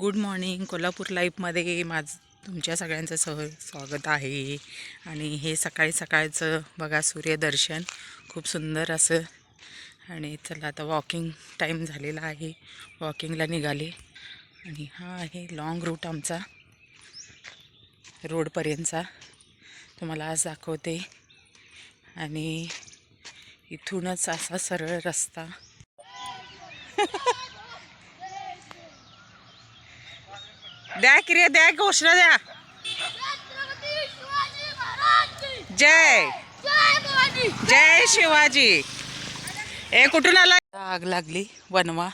Good morning. Kolhapur लाईफमध्ये माझ तुमच्या सगळ्यांचं सह स्वागत आहे. आणि हे सकाळी सकाळचं बघा सूर्यदर्शन. खूप सुंदर असं. आणि चला आता वॉकिंग टाईम झालेला आहे. वॉकिंगला निघाले. आणि हा आहे लॉंग रूट आमचा. रोडपर्यंतचा तुम्हाला आज दाखवते. आणि इथूनच असा सरळ रस्ता. द्या क्रिया द्या घोषणा द्या. जय. जय शिवाजी. ए कुठून आला? आग लागली वनवा.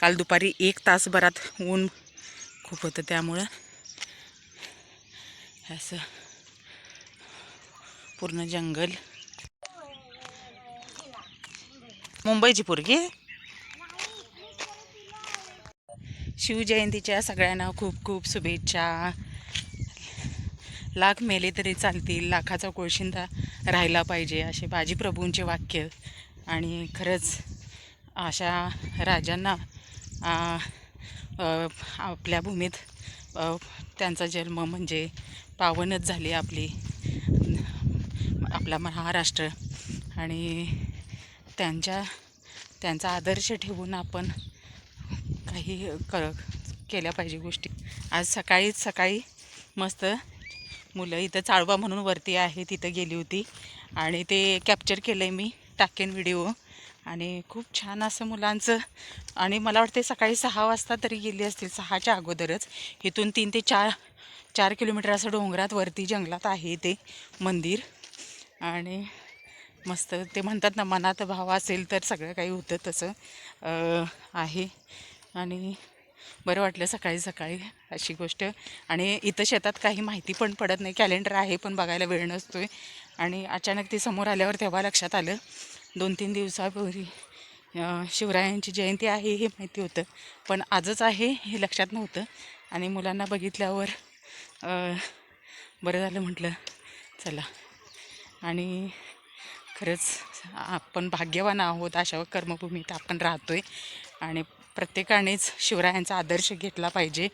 काल दुपारी एक तासभरात ऊन खूप होतं त्यामुळं. असं. पूर्ण जंगल. मुंबईची पोरगी? शिवजयंतीच्या सगळ्यांना खूप खूप शुभेच्छा. लाख मेले तरी चालतील लाखाचा कोळशिंदा राहिला पाहिजे असे बाजीप्रभूंचे वाक्य. आणि खरंच अशा राजांना आपल्या भूमीत त्यांचा जन्म म्हणजे पावनच झाली आपली आपला महाराष्ट्र. आणि त्यांच्या त्यांचा आदर्श ठेवून आपण काही कर केल्या पाहिजे गोष्टी. आज सकाळीच सकाळी मस्त मुलं इथं चाळवा म्हणून वरती आहे तिथं गेली होती. आणि ते कॅप्चर केलं आहे मी टाकेन व्हिडिओ आणि खूप छान असं मुलांचं. आणि मला वाटते सकाळी सहा वाजता तरी गेली असतील सहाच्या अगोदरच. इथून तीन ते चार चार किलोमीटर असं डोंगरात वरती जंगलात आहे ते मंदिर. आणि मस्त ते म्हणतात ना मनात भाव असेल तर सगळं काही होतं तसं आहे. आणि बरं वाटलं सकाळी सकाळी अशी गोष्ट. आणि इथं शेतात काही माहिती पण पडत नाही. कॅलेंडर आहे पण बघायला वेळ नसतो आहे आणि अचानक ती समोर आल्यावर तेव्हा लक्षात आलं दोन तीन दिवसापूर्वी शिवरायांची जयंती आहे हे माहिती होतं. पण आजच आहे हे लक्षात नव्हतं. आणि मुलांना बघितल्यावर बरं झालं म्हटलं चला. आणि खरंच आपण भाग्यवान आहोत अशा कर्मभूमीत आपण राहतो आहे आणि प्रत्येकानेच शिवरायांचा आदर्श घेतला पाहिजे.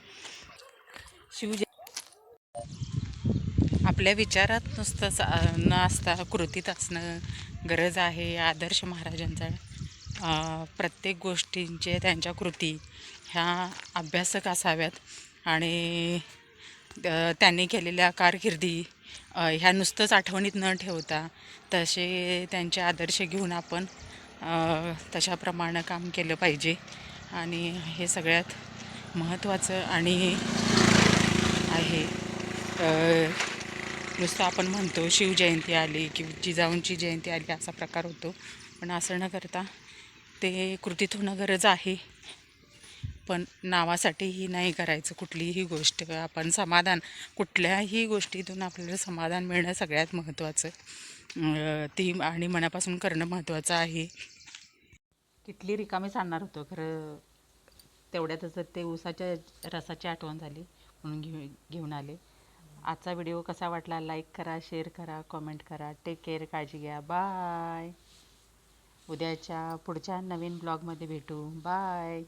शिवजय आपल्या विचारात नुसतं न असता कृतीत असणं गरज आहे. आदर्श महाराजांचा प्रत्येक गोष्टींचे त्यांच्या कृती ह्या अभ्यासक असाव्यात. आणि त्यांनी केलेल्या कारकिर्दी ह्या नुसतंच आठवणीत न ठेवता तसे त्यांचे आदर्श घेऊन आपण तशाप्रमाणे काम केलं पाहिजे. आणि हे सगळ्यात महत्त्वाचं आणि आहे. नुसतं आपण म्हणतो शिवजयंती आली की जिजाऊंची जयंती आली असा प्रकार होतो. पण असं न करता ते कृतीत होणं गरज आहे. पण नावासाठीही नाही करायचं कुठलीही गोष्ट. आपण समाधान कुठल्याही गोष्टीतून आपल्याला समाधान मिळणं सगळ्यात महत्त्वाचं. ती आणि मनापासून करणं महत्त्वाचं आहे. इथली रिकामी सांगणार होतो खरं तेवढ्यातच ते ऊसाच्या रसाची आठवण झाली म्हणून घेऊ घेऊन आले. आजचा व्हिडिओ कसा वाटला लाईक करा शेअर करा कॉमेंट करा. टेक केअर काळजी घ्या. बाय उद्याच्या पुढच्या नवीन ब्लॉगमध्ये भेटू. बाय